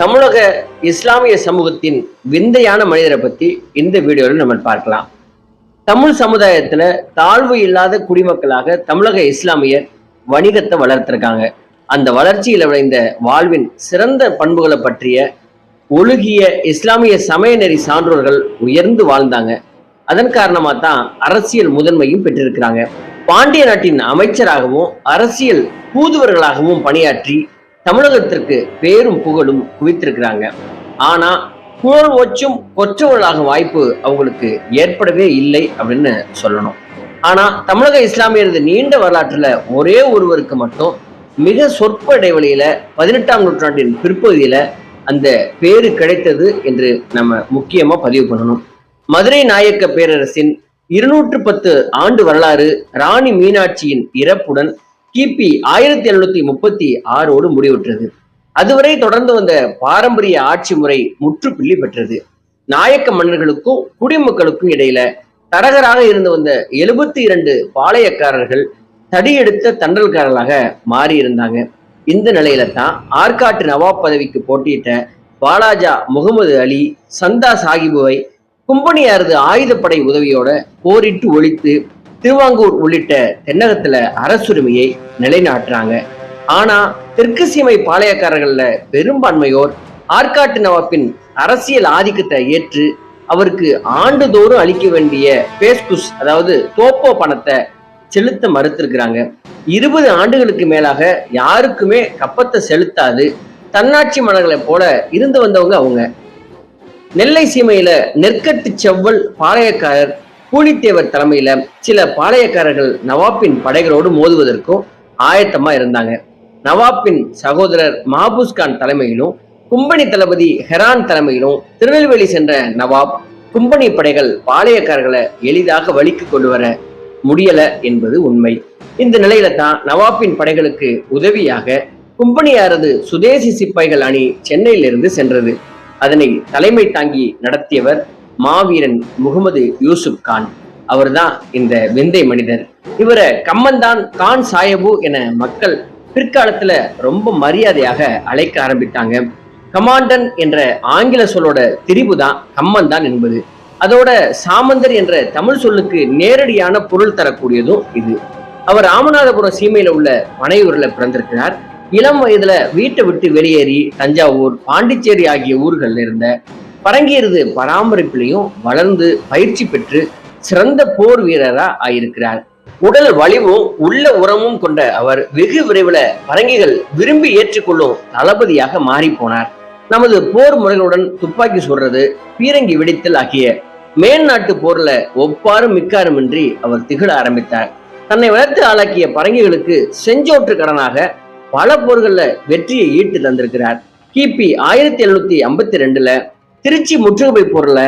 தமிழக இஸ்லாமிய சமூகத்தின் விந்தையான மனிதரை பத்தி இந்த வீடியோவில் நம்ம பார்க்கலாம். தமிழ் சமுதாயத்துல தாழ்வு இல்லாத குடிமக்களாக தமிழக இஸ்லாமியர் வணிகத்தை வளர்த்திருக்காங்க. அந்த வளர்ச்சியில் விளைந்த வாழ்வின் சிறந்த பண்புகளை பற்றிய ஒழுகிய இஸ்லாமிய சமய நெறி சான்றோர்கள் உயர்ந்து வாழ்ந்தாங்க. அதன் காரணமாக தான் அரசியல் முதன்மையும் பெற்றிருக்கிறாங்க. பாண்டிய நாட்டின் அமைச்சராகவும் அரசியல் தூதுவர்களாகவும் பணியாற்றி தமிழகத்திற்கு பேரும் புகழும் குவித்திருக்கிறாங்க. ஆனா குழல் ஒச்சும் கொற்றவர்களாக வாய்ப்பு அவங்களுக்கு ஏற்படவே இல்லை அப்படின்னு சொல்லணும். ஆனா தமிழக இஸ்லாமியரது நீண்ட வரலாற்றுல ஒரே ஒருவருக்கு மட்டும் மிக சொற்ப இடைவெளியில பதினெட்டாம் நூற்றாண்டின் பிற்பகுதியில அந்த பேரு கிடைத்தது என்று நம்ம முக்கியமா பதிவு பண்ணணும். மதுரை நாயக்க பேரரசின் இருநூற்று பத்து ஆண்டு வரலாறு ராணி மீனாட்சியின் இறப்புடன் கிபி ஆயிரத்தி எழுநூத்தி முப்பத்தி ஆறோடு முடிவுற்றது. அதுவரை தொடர்ந்து வந்த பாரம்பரிய ஆட்சி முறை முற்றுப்புள்ளி பெற்றது. நாயக்க மன்னர்களுக்கும் குடிமக்களுக்கும் இடையில தரகராக இருந்து வந்த எழுபத்தி இரண்டு பாளையக்காரர்கள் தடியெடுத்த தண்டல்காரர்களாக மாறி இருந்தாங்க இந்த நிலையில தான் ஆற்காட்டு நவாப் பதவிக்கு போட்டியிட்ட பாலாஜா முகமது அலி சந்தா சாஹிபுவை கும்பனியாரது ஆயுதப்படை உதவியோட போரிட்டு ஒழித்து திருவாங்கூர் உள்ளிட்ட தென்னகத்துல அரசுரிமையை நிலைநாட்டுறாங்க. ஆனா தெற்கு சீமை பாளையக்காரர்கள்ல பெரும்பான்மையோர் ஆற்காட்டு நவாப்பின் அரசியல் ஆதிக்கத்தை ஏற்று அவருக்கு ஆண்டுதோறும் அளிக்க வேண்டிய பேஸ்குஸ் அதாவது தோப்போ பணத்தை செலுத்த மறுத்திருக்கிறாங்க. இருபது ஆண்டுகளுக்கு மேலாக யாருக்குமே கப்பத்தை செலுத்தாது தன்னாட்சி மன்னர்களை போல இருந்து வந்தவங்க அவங்க. நெல்லை சீமையில நெற்கட்டு செவ்வல் பாளையக்காரர் பூலித்தேவர் தலைமையில சில பாளையக்காரர்கள் நவாப்பின் படைகளோடு மோதுவதற்கும் ஆயத்தமா இருந்தாங்க. நவாப்பின் சகோதரர் மாபூஸ்கான் தலைமையிலும் கும்பனி தளபதி ஹெரான் தலைமையிலும் திருநெல்வேலி சென்ற நவாப் கும்பனி படைகள் பாளையக்காரர்களை எளிதாக வழிக்கு கொண்டு வர முடியல என்பது உண்மை. இந்த நிலையில தான் நவாப்பின் படைகளுக்கு உதவியாக கும்பனியாரது சுதேசி சிப்பாய்கள் அணி சென்னையிலிருந்து சென்றது. அதனை தலைமை தாங்கி நடத்தியவர் மாவீரன் முகமது யூசுப் கான். அவர்தான் இந்த விந்தை மனிதர். இவரை கம்மந்தான் கான் சாயபு என மக்கள் பிற்காலத்துல ரொம்ப மரியாதையாக அழைக்க ஆரம்பித்தாங்க. கமாண்டன் என்ற ஆங்கில சொல்லோட திரிபு தான் என்பது. அதோட சாமந்தர் என்ற தமிழ் சொல்லுக்கு நேரடியான பொருள் தரக்கூடியதும் இது. அவர் ராமநாதபுரம் சீமையில உள்ள மனையூர்ல பிறந்திருக்கிறார். இளம் வயதுல வீட்டை விட்டு வெளியேறி தஞ்சாவூர் பாண்டிச்சேரி ஆகிய ஊர்கள்ல இருந்த பரங்கியரது பராமரிப்பிலையும் வளர்ந்து பயிற்சி பெற்று சிறந்த போர் வீரரா ஆயிருக்கிறார். உடல் வலிவும் உள்ள உரமும் கொண்ட அவர் வெகு விரைவில் பரங்கிகள் விரும்பி ஏற்றுக்கொள்ளும் தளபதியாக மாறி போனார் நமது போர் முறைகளுடன் துப்பாக்கி சுடுறது பீரங்கி வெடித்தல் ஆகிய மேல்நாட்டு போர்ல ஒப்பாரும் மிக்காருமின்றி அவர் திகழ ஆரம்பித்தார். தன்னை வளர்த்து ஆளாக்கிய பரங்கிகளுக்கு செஞ்சோற்று கடனாக பல போர்களில் வெற்றியை ஈட்டு தந்திருக்கிறார். கிபி ஆயிரத்தி எழுநூத்தி ஐம்பத்தி ரெண்டுல திருச்சி முற்றுகை போர்ல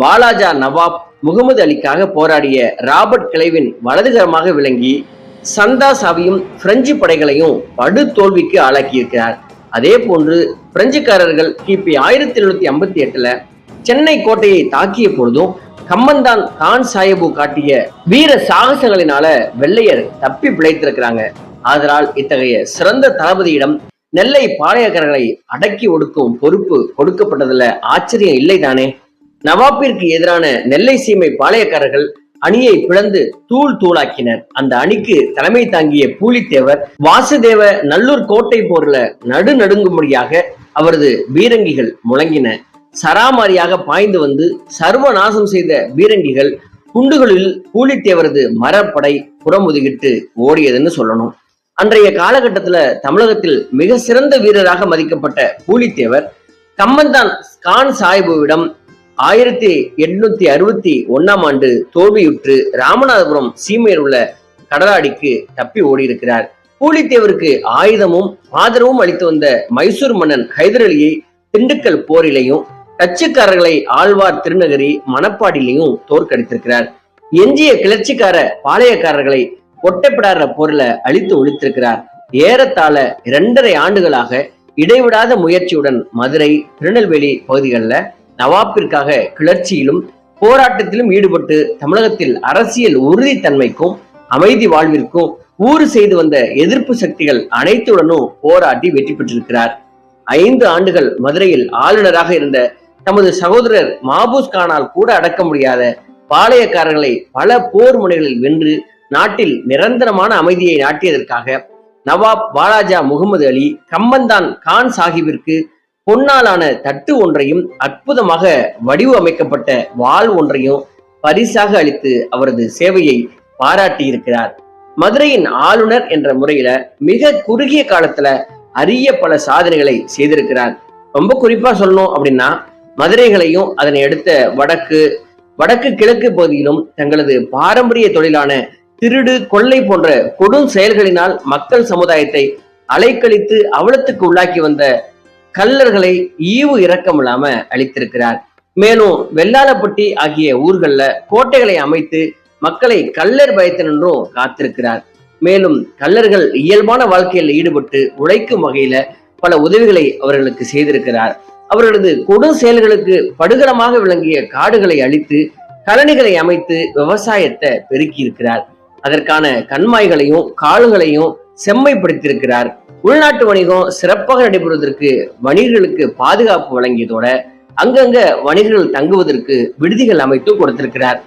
வாலாஜா நவாப் முகமது அலிக்காக போராடிய ராபர்ட் கிளைவின் வலதுகரமாக விளங்கி சந்தா சாவியும் பிரெஞ்சு படைகளையும் படு தோல்விக்கு ஆளாக்கியிருக்கிறார். அதே போன்று பிரெஞ்சுக்காரர்கள் கிபி ஆயிரத்தி எழுநூத்தி ஐம்பத்தி எட்டுல சென்னை கோட்டையை தாக்கிய பொழுதும் கம்மந்தான் கான் சாஹிபு காட்டிய வீர சாகசங்களினால வெள்ளையர் தப்பி பிழைத்திருக்கிறாங்க. ஆதலால் இத்தகைய சிறந்த தளபதியிடம் நெல்லை பாளையக்காரர்களை அடக்கி ஒடுக்கும் பொறுப்பு கொடுக்கப்பட்டதுல ஆச்சரியம் இல்லைதானே? நவாப்பிற்கு எதிரான நெல்லை சீமை பாளையக்காரர்கள் அணியை பிளந்து தூள் தூளாக்கினர். அந்த அணிக்கு தலைமை தாங்கிய பூலித்தேவர் வாசுதேவ நல்லூர் கோட்டை போர்ல நடு நடுங்கும்படியாக அவரது பீரங்கிகள் முழங்கின. சராமாரியாக பாய்ந்து வந்து சர்வநாசம் செய்த பீரங்கிகள் குண்டுகளில் பூலித்தேவரது மரப்படை புறமுதுகிட்டு ஓடியதுன்னு சொல்லணும். அன்றைய காலகட்டத்துல தமிழகத்தில் மிக சிறந்த வீரராக மதிக்கப்பட்ட பூலித்தேவர் கம்மன்தான் கான் சாஹிபுவிடம் ஆயிரத்தி எட்நூத்தி அறுபத்தி ஒன்னாம் ஆண்டு தோல்வியுற்று ராமநாதபுரம் சீமையில் உள்ள கடலாடிக்கு தப்பி ஓடியிருக்கிறார். பூலித்தேவருக்கு ஆயுதமும் ஆதரவும் அளித்து வந்த மைசூர் மன்னன் ஹைதர் அலியை திண்டுக்கல் போரிலையும் டச்சுக்காரர்களை ஆழ்வார் திருநகரி மணப்பாடியிலையும் தோற்கடித்திருக்கிறார். எஞ்சிய கிளர்ச்சிக்கார பாளையக்காரர்களை ஒட்டப்படாத பொருளை அழித்து ஒழித்திருக்கிறார். ஏறத்தாழ இரண்டரை ஆண்டுகளாக இடைவிடாத முயற்சியுடன் மதுரை திருநெல்வேலி பகுதிகளில் நவாப்பிற்காக கிளர்ச்சியிலும் போராட்டத்திலும் ஈடுபட்டு தமிழகத்தில் அரசியல் உறுதித்தன்மைக்கும் அமைதி வாழ்விற்கும் ஊறு செய்து வந்த எதிர்ப்பு சக்திகள் அனைத்துடனும் போராடி வெற்றி பெற்றிருக்கிறார். ஐந்து ஆண்டுகள் மதுரையில் ஆளுநராக இருந்த தமது சகோதரர் மாபூஸ் கானால் கூட அடக்க முடியாத பாளையக்காரர்களை பல போர் முனைகளில் வென்று நாட்டில் நிரந்தரமான அமைதியை நாட்டியதற்காக நவாப் வாலாஜா முகமது அலி கம்பந்தான் கான் சாஹிபிற்கு பொன்னாலான தட்டு ஒன்றையும் அற்புதமாக வடிவமைக்கப்பட்ட வாள் ஒன்றையும் பரிசாக அளித்து அவரது சேவையை பாராட்டியிருக்கிறார். மதுரையின் ஆளுநர் என்ற முறையில மிக குறுகிய காலத்துல அரிய பல சாதனைகளை செய்திருக்கிறார். ரொம்ப குறிப்பா சொல்லணும் அப்படின்னா மதுரைகளையும் அதனை அடுத்த வடக்கு வடக்கு கிழக்கு பகுதியிலும் தங்களது பாரம்பரிய தொழிலான திருடு கொள்ளை போன்ற கொடும் செயல்களினால் மக்கள் சமுதாயத்தை அலைக்கழித்து அவலத்துக்கு உள்ளாக்கி வந்த கல்லர்களை ஈவு இரக்கம் இல்லாம அளித்திருக்கிறார் மேலும் வெள்ளாளப்பட்டி ஆகிய ஊர்கள்ல கோட்டைகளை அமைத்து மக்களை கல்லர் பயத்தினின்றும் காத்திருக்கிறார். மேலும் கல்லர்கள் இயல்பான வாழ்க்கையில் ஈடுபட்டு உழைக்கும் வகையில பல உதவிகளை அவர்களுக்கு செய்திருக்கிறார். அவர்களது கொடும் செயல்களுக்கு படுகரமாக விளங்கிய காடுகளை அழித்து கலனிகளை அமைத்து விவசாயத்தை பெருக்கி இருக்கிறார் அதற்கான கண்மாய்களையும் காடுகளையும் செம்மைப்படுத்தியிருக்கிறார். உள்நாட்டு வணிகம் சிறப்பாக நடைபெறுவதற்கு வணிகர்களுக்கு பாதுகாப்பு வழங்கியதோட அங்கங்க வணிகர்கள் தங்குவதற்கு விடுதிகள் அமைத்து கொடுத்திருக்கிறார்.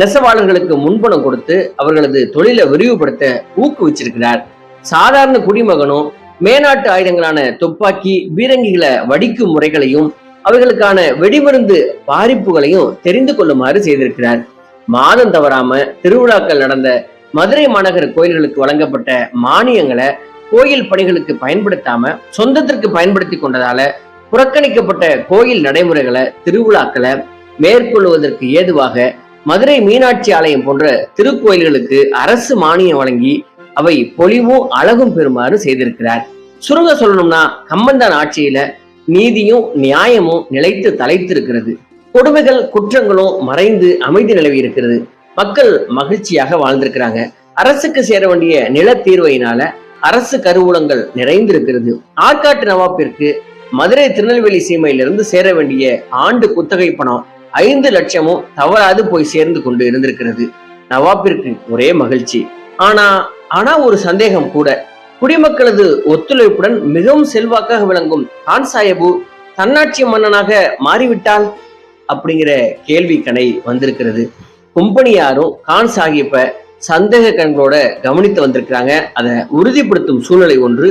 நெசவாளர்களுக்கு முன்பணம் கொடுத்து அவர்களது தொழிலை விரிவுபடுத்த ஊக்குவிச்சிருக்கிறார். சாதாரண குடிமகனும் மேநாட்டு ஆயுதங்களான துப்பாக்கி பீரங்கிகளை வடிக்கும் முறைகளையும் அவைகளுக்கான வெடிமருந்து பாரிப்புகளையும் தெரிந்து கொள்ளுமாறு செய்திருக்கிறார். மாதம் தவறாம திருவிழாக்கள் நடந்த மதுரை மாநகர கோயில்களுக்கு வழங்கப்பட்ட மானியங்களை கோயில் பணிகளுக்கு பயன்படுத்தாம சொந்தத்திற்கு பயன்படுத்தி கொண்டதால புறக்கணிக்கப்பட்ட கோயில் நடைமுறைகளை திருவிழாக்களை மேற்கொள்வதற்கு ஏதுவாக மதுரை மீனாட்சி ஆலயம் போன்ற திருக்கோயில்களுக்கு அரசு மானியம் வழங்கி அவை பொலிவும் அழகும் பெறுமாறு செய்திருக்கிறார். சுருங்க சொல்லணும்னா கம்பந்தான் ஆட்சியில நீதியும் நியாயமும் நிலைத்து தலைத்திருக்கிறது. கொடுமைகள் குற்றங்களும் மறைந்து அமைதி நிலவி இருக்கிறது. மக்கள் மகிழ்ச்சியாக வாழ்ந்திருக்கிறாங்க. அரசுக்கு சேர வேண்டிய நில தீர்வையினால அரசு கருவூலங்கள் நிறைந்திருக்கிறது. ஆற்காட்டு நவாப்பிற்கு மதுரை திருநெல்வேலி சீமையிலிருந்து சேர வேண்டிய ஆண்டு குத்தகை பணம் ஐந்து லட்சமும் தவறாது போய் சேர்ந்து கொண்டு இருந்திருக்கிறது. நவாப்பிற்கு ஒரே மகிழ்ச்சி. ஆனா ஆனா ஒரு சந்தேகம் கூட. குடிமக்களது ஒத்துழைப்புடன் மிகவும் செல்வாக்காக விளங்கும் கான் சாஹிபு தன்னாட்சி மன்னனாக மாறிவிட்டால் அப்படிங்கிற கேள்வி கணை வந்திருக்கிறது. கும்பனியாரும் கான் சாஹிப்ப சந்தேக கண்களோட கவனித்து வந்திருக்கிறாங்க. அதை உறுதிப்படுத்தும் சூழ்நிலை ஒன்று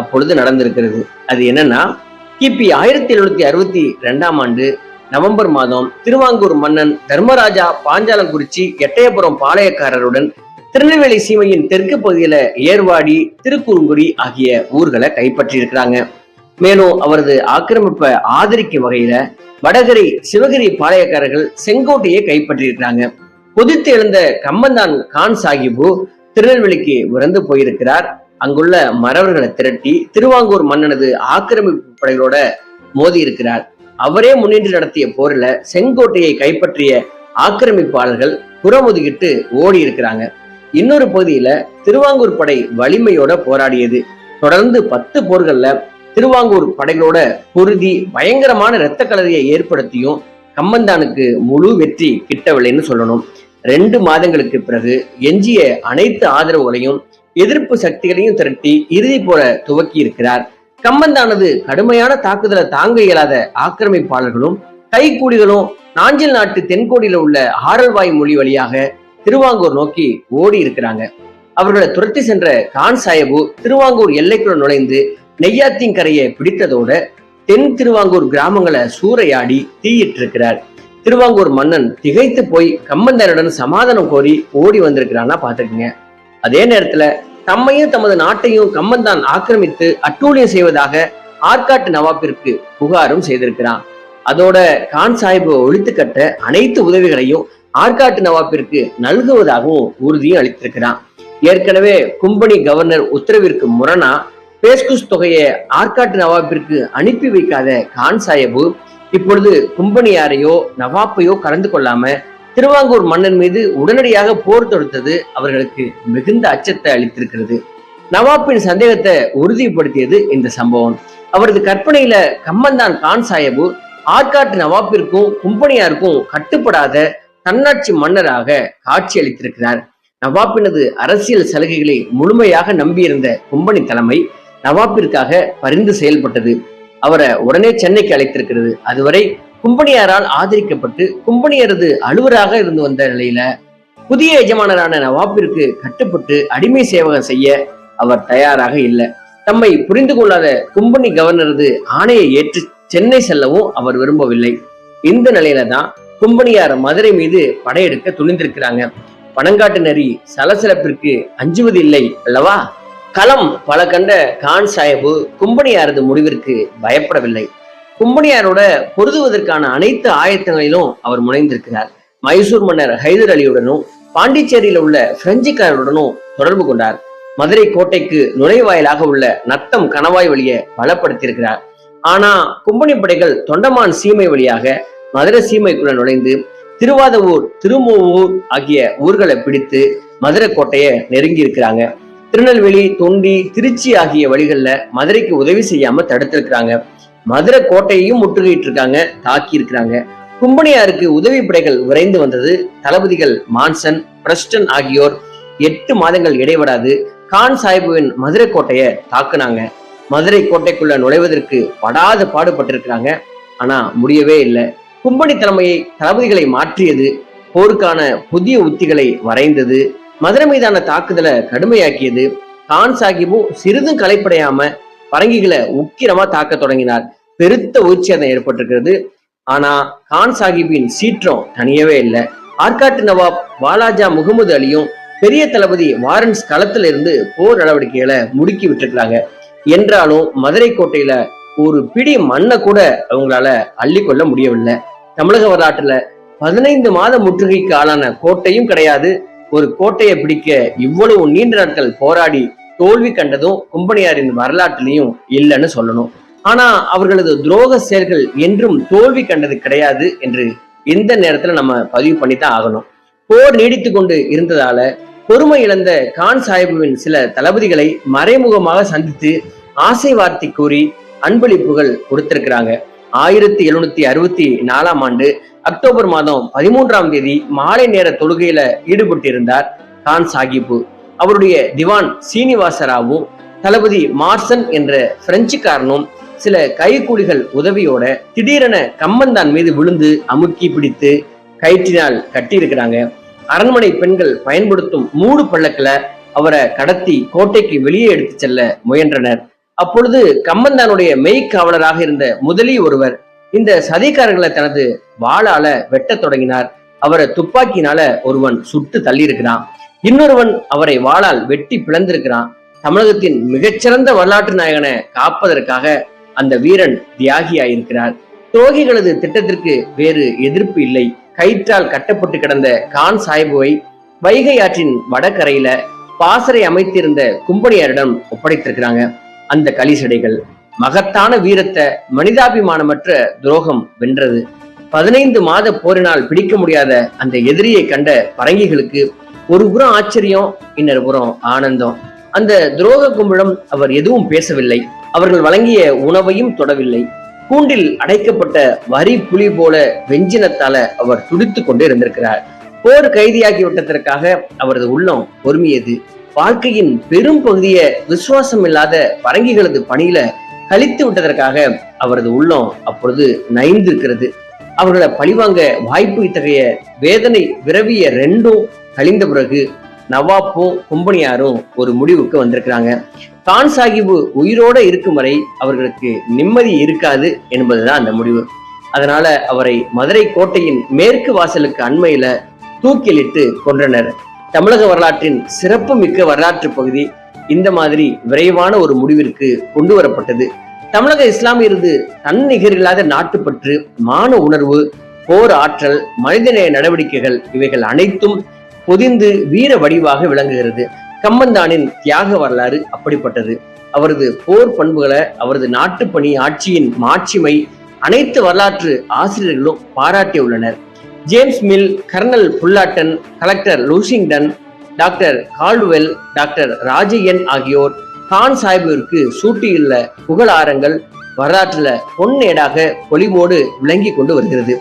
அப்பொழுது நடந்திருக்கிறது. அது என்னன்னா கிபி ஆயிரத்தி எழுநூத்தி அறுபத்தி ரெண்டாம் ஆண்டு நவம்பர் மாதம் திருவாங்கூர் மன்னன் தர்மராஜா பாஞ்சாலங்குறிச்சி எட்டயபுரம் பாளையக்காரருடன் திருநெல்வேலி சீமையின் தெற்கு பகுதியில ஏர்வாடி திருக்குறுங்குடி ஆகிய ஊர்களை கைப்பற்றியிருக்கிறாங்க. மேலும் அவரது ஆக்கிரமிப்பை ஆதரிக்கும் வகையில வடகரை சிவகிரி பாளையக்காரர்கள் செங்கோட்டையை கைப்பற்றியிருக்கிறாங்க. கொதித்து எழுந்த கம்பந்தான் கான் சாஹிபு திருநெல்வேலிக்கு உறந்து போயிருக்கிறார். அங்குள்ள மறவர்களை திரட்டி திருவாங்கூர் மன்னனது ஆக்கிரமிப்பு படைகளோட மோதி இருக்கிறார். அவரே முன்னின்று நடத்திய போரில செங்கோட்டையை கைப்பற்றிய ஆக்கிரமிப்பாளர்கள் புறமுதுகிட்டு ஓடி இருக்கிறாங்க. இன்னொரு பகுதியில திருவாங்கூர் படை வலிமையோட போராடியது. தொடர்ந்து பத்து போர்கள்ல திருவாங்கூர் படைகளோட பொருதி பயங்கரமான இரத்த கலரியை ஏற்படுத்தியும் கம்பந்தானுக்கு முழு வெற்றி கிட்டவில்லைன்னு சொல்லணும். ரெண்டு மாதங்களுக்கு பிறகு எஞ்சிய அனைத்து ஆதரவுகளையும் எதிர்ப்பு சக்திகளையும் திரட்டி இறுதி போல துவக்கி இருக்கிறார். கம்பந்தானது கடுமையான தாக்குதலை தாங்க இயலாத ஆக்கிரமிப்பாளர்களும் கைக்கூலிகளும் நாஞ்சில் நாட்டு தென்கோடியில உள்ள ஆரல்வாய் மொழி வழியாக திருவாங்கூர் நோக்கி ஓடி இருக்கிறாங்க. அவர்களை துரத்தி சென்ற கான் சாஹிபு திருவாங்கூர் எல்லைக்குள்ள நுழைந்து நெய்யாத்திங்கரையை பிடித்ததோட தென் திருவாங்கூர் கிராமங்களை சூறையாடி தீயிட்டிருக்கிறார். திருவாங்கூர் மன்னன் திகைத்து போய் கம்பந்தனுடன் சமாதானம் கோரி ஓடி வந்திருக்கிறான்னா பாத்துக்கங்க அதே நேரத்துல தம்மையும் தமது நாட்டையும் கம்பந்தான் ஆக்கிரமித்து அட்டூழியம் செய்வதாக ஆற்காட்டு நவாப்பிற்கு புகாரும் செய்திருக்கிறான். அதோட கான் சாஹிபை ஒழித்து கட்ட அனைத்து உதவிகளையும் ஆற்காட்டு நவாப்பிற்கு நல்குவதாகவும் உறுதியும் அளித்திருக்கிறான். ஏற்கனவே கும்பனி கவர்னர் உத்தரவிற்கு முரணா பேஸ்குஸ் தொகையை ஆற்காட்டு நவாப்பிற்கு அனுப்பி வைக்காத கான் சாஹிபு இப்பொழுது கும்பனியாரையோ நவாப்பையோ கலந்து கொள்ளாம திருவாங்கூர் மன்னன் மீது உடனடியாக போர் தொடுத்தது அவர்களுக்கு மிகுந்த அச்சத்தை அளித்திருக்கிறது. நவாப்பின் சந்தேகத்தை உறுதிப்படுத்தியது இந்த சம்பவம். அவரது கற்பனையில கம்மந்தான் கான் சாஹிபு ஆற்காட்டு நவாப்பிற்கும் கும்பனியாருக்கும் கட்டுப்படாத தன்னாட்சி மன்னராக காட்சி அளித்திருக்கிறார் நவாப்பினது அரசியல் சலுகைகளை முழுமையாக நம்பியிருந்த கும்பனி தலைமை நவாப்பிற்காக பரிந்து செயல்பட்டது. அவரை உடனே சென்னைக்கு அழைத்திருக்கிறது. அதுவரை கும்பனியாரால் ஆதரிக்கப்பட்டு கும்பனியரது அலுவராக இருந்து வந்த நிலையில புதிய எஜமானரான நவாப்பிற்கு கட்டுப்பட்டு அடிமை சேவகம் செய்ய அவர் தயாராக இல்லை. தம்மை புரிந்து கொள்ளாத கும்பனி கவர்னரது ஆணையை ஏற்று சென்னை செல்லவும் அவர் விரும்பவில்லை. இந்த நிலையில தான் கும்பனியார் மதுரை மீது படையெடுக்க துணிந்திருக்கிறாங்க. பனங்காட்டு நரி சலசலப்பிற்கு அஞ்சுவதில்லை அல்லவா? களம் பல கண்ட கான் சாஹிபு கும்பனியாரது முடிவிற்கு பயப்படவில்லை. கும்பனியாரோட பொருதுவதற்கான அனைத்து ஆயத்தங்களிலும் அவர் முனைந்திருக்கிறார். மைசூர் மன்னர் ஹைதர் அலியுடனும் பாண்டிச்சேரியில் உள்ள பிரெஞ்சுக்காரருடனும் தொடர்பு கொண்டார். மதுரை கோட்டைக்கு நுழைவாயிலாக உள்ள நத்தம் கணவாய் வழியை பலப்படுத்தியிருக்கிறார். ஆனா கும்பனி படைகள் தொண்டமான் சீமை வழியாக மதுரை சீமைக்குள்ள நுழைந்து திருவாதவூர் திருமூவூர் ஆகிய ஊர்களை பிடித்து மதுரை கோட்டையை நெருங்கி இருக்கிறாங்க திருநெல்வேலி தொண்டி திருச்சி ஆகிய வழிகள்ல மதுரைக்கு உதவி செய்யாம தடுத்திருக்கிறாங்க. மதுரை கோட்டையையும் முற்றுகையிட்டு இருக்காங்க தாக்கி இருக்கிறாங்க கும்பனியாருக்கு உதவி படைகள் விரைந்து வந்தது தளபதிகள் மான்சன் பிரஸ்டன் ஆகியோர். எட்டு மாதங்கள் இடைவிடாது கான் சாஹிபுவின் மதுரை கோட்டையை தாக்குனாங்க. மதுரை கோட்டைக்குள்ள நுழைவதற்கு படாத பாடுபட்டிருக்கிறாங்க. ஆனா முடியவே இல்லை. கும்பனி தலைமையை தளபதிகளை மாற்றியது போருக்கான புதிய உத்திகளை வரைந்தது. மதுரை மீதான தாக்குதலை கடுமையாக்கியது. கான் சாஹிபும் சிறிதும் கலைப்படையாம பரங்கிகளை உக்கிரமா தாக்க தொடங்கினார். பெருத்த உயிர்ச்சேதம் ஏற்பட்டிருக்கிறது. ஆனா கான் சாஹிப்பின் சீற்றம் தனியவே இல்லை. ஆற்காட்டு நவாப் வாலாஜா முகமது அலியும் பெரிய தளபதி வாரன்ஸ் களத்துல இருந்து போர் நடவடிக்கைகளை முடுக்கி விட்டுருக்காங்க என்றாலும் மதுரை கோட்டையில ஒரு பிடி மண்ணை கூட அவங்களால அள்ளி கொள்ள முடியவில்லை. தமிழக வரலாற்றுல பதினைந்து மாத முற்றுகைக்கு ஆளான கோட்டையும் கிடையாது. ஒரு கோட்டையை பிடிக்க இவ்வளவு நீண்ட நாட்கள் போராடி தோல்வி கண்டதும் கும்பனியாரின் வரலாற்றிலையும் இல்லைன்னு சொல்லணும். ஆனா அவர்களது துரோக செயல்கள் என்றும் தோல்வி கண்டது கிடையாது என்று இந்த நேரத்துல நம்ம பதிவு பண்ணித்தான் ஆகணும். போர் நீடித்து கொண்டு இருந்ததால பொறுமை இழந்த கான் சாஹிபுவின் சில தளபதிகளை மறைமுகமாக சந்தித்து ஆசை வார்த்தை கூறி அன்பளிப்புகள் கொடுத்திருக்கிறாங்க. ஆயிரத்தி எழுநூத்தி அறுபத்தி நாலாம் ஆண்டு அக்டோபர் மாதம் பதிமூன்றாம் தேதி மாலை நேர தொழுகையில ஈடுபட்டிருந்தார் கான் சாஹிப்பு அவருடைய திவான் சீனிவாசராவும் தளபதி மார்சன் என்ற பிரெஞ்சுக்காரனும் சில கைக்கூலிகள் உதவியோட திடீரென கம்மந்தான் மீது விழுந்து அமுக்கி பிடித்து கயிற்றினால் கட்டியிருக்கிறாங்க. அரண்மனை பெண்கள் பயன்படுத்தும் மூடு பள்ளக்கில அவரை கடத்தி கோட்டைக்கு வெளியே எடுத்து செல்ல முயன்றனர். அப்பொழுது கம்மந்தானுடைய மெய்க்காவலராக இருந்த முதலி ஒருவர் இந்த சதிகாரர்களை தனது வாளால வெட்டத் தொடங்கினார். அவரை துப்பாக்கினால ஒருவன் சுட்டு தள்ளி இருக்கிறான் இன்னொருவன் அவரை வாளால் வெட்டி பிளந்திருக்கிறான். தமிழகத்தின் மிகச்சிறந்த வரலாற்று நாயகனை காப்பதற்காக அந்த வீரன் தியாகியாயிருக்கிறார். துரோகிகளது திட்டத்திற்கு வேறு எதிர்ப்பு இல்லை. கயிற்றால் கட்டப்பட்டு கிடந்த கான் சாஹிபுவை வைகை ஆற்றின் வடகரையில பாசறை அமைத்திருந்த கும்பனியாரிடம் ஒப்படைத்திருக்கிறாங்க. அந்த களிசடைகள் மகத்தான வீரத்தை மனிதாபிமானமற்ற துரோகம் வென்றது. பதினைந்து மாத போரினால் பிடிக்க முடியாத அந்த எதிரியை கண்ட பரங்கிகளுக்கு ஒரு புறம் ஆச்சரியம் இன்னொரு புறம் ஆனந்தம். அந்த துரோக கும்பிடம் அவர் எதுவும் பேசவில்லை. அவர்கள் வழங்கிய உணவையும் தொடவில்லை. கூண்டில் அடைக்கப்பட்ட வரி புலி போல வெஞ்சினத்தால அவர் துடித்து கொண்டு இருந்திருக்கிறார். போர் கைதியாகி விட்டதற்காக அவரது உள்ளம் பொறுமியது. வாழ்க்கையின் பெரும் பகுதியை விசுவாசம் இல்லாத பரங்கிகளது பணியில கழித்து விட்டதற்காக அவரது உள்ளம் அப்பொழுது நைந்திருக்கிறது. அவர்களை பழிவாங்க வாய்ப்பு இத்தகைய வேதனை விரவிய ரெண்டும் கழிந்த பிறகு நவாப்பும் கும்பனியாரும் ஒரு முடிவுக்கு வந்திருக்கிறாங்க. கான் சாஹிபு உயிரோட இருக்கும் வரை அவர்களுக்கு நிம்மதி இருக்காது என்பதுதான் அந்த முடிவு. அதனால அவரை மதுரை கோட்டையின் மேற்கு வாசலுக்கு அண்மையில தூக்கிலிட்டு கொன்றனர். தமிழக வரலாற்றின் சிறப்பு மிக்க வரலாற்று பகுதி இந்த மாதிரி விரைவான ஒரு முடிவிற்கு கொண்டு வரப்பட்டது. தமிழக இஸ்லாமியரது தன்னிகரில்லாத நாட்டுப்பற்று மான உணர்வு போர் ஆற்றல் மனிதநேய நடவடிக்கைகள் இவைகள் அனைத்தும் பொதிந்து வீர வடிவாக விளங்குகிறது. கம்பந்தானின் தியாக வரலாறு அப்படிப்பட்டது. அவரது போர் பண்புகளை அவரது நாட்டுப்பணி ஆட்சியின் மாட்சிமை அனைத்து வரலாற்று ஆசிரியர்களும் பாராட்டியுள்ளனர். James Mill colonel Fullarton collector Lushington doctor Caldwell doctor Rajayan ஆகியோர் கான் சாஹிபிற்கு சூட்டியுள்ள புகழாரங்கள் வரலாற்றுல பொன்னேடாக பொலிவோடு விளங்கி கொண்டு வருகிறது.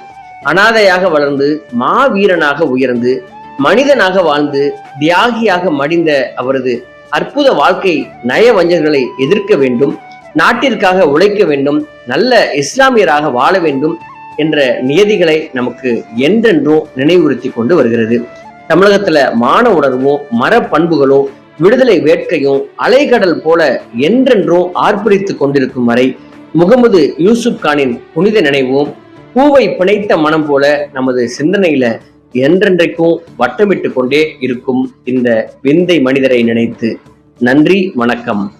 அனாதையாக வளர்ந்து மாவீரனாக உயர்ந்து மனிதனாக வாழ்ந்து தியாகியாக மடிந்த அவரது அற்புத வாழ்க்கை நயவஞ்சர்களை எதிர்க்க வேண்டும் நாட்டிற்காக உழைக்க வேண்டும் நல்ல இஸ்லாமியராக வாழ வேண்டும் என்ற நியதிகளை நமக்கு என்றென்றும் நினைவுறுத்தி கொண்டு வருகிறது. தமிழகத்துல மான உணர்வும் மரப்பண்புகளும் விடுதலை வேட்கையும் அலைகடல் போல என்றென்றும் ஆர்ப்பரித்து கொண்டிருக்கும் வரை முகமது யூசுப் கானின் புனித நினைவும் பூவை பிணைத்த மனம் போல நமது சிந்தனையில என்றென்றைக்கும் வட்டமிட்டு கொண்டே இருக்கும் இந்த விந்தை மனிதரை நினைத்து. நன்றி வணக்கம்.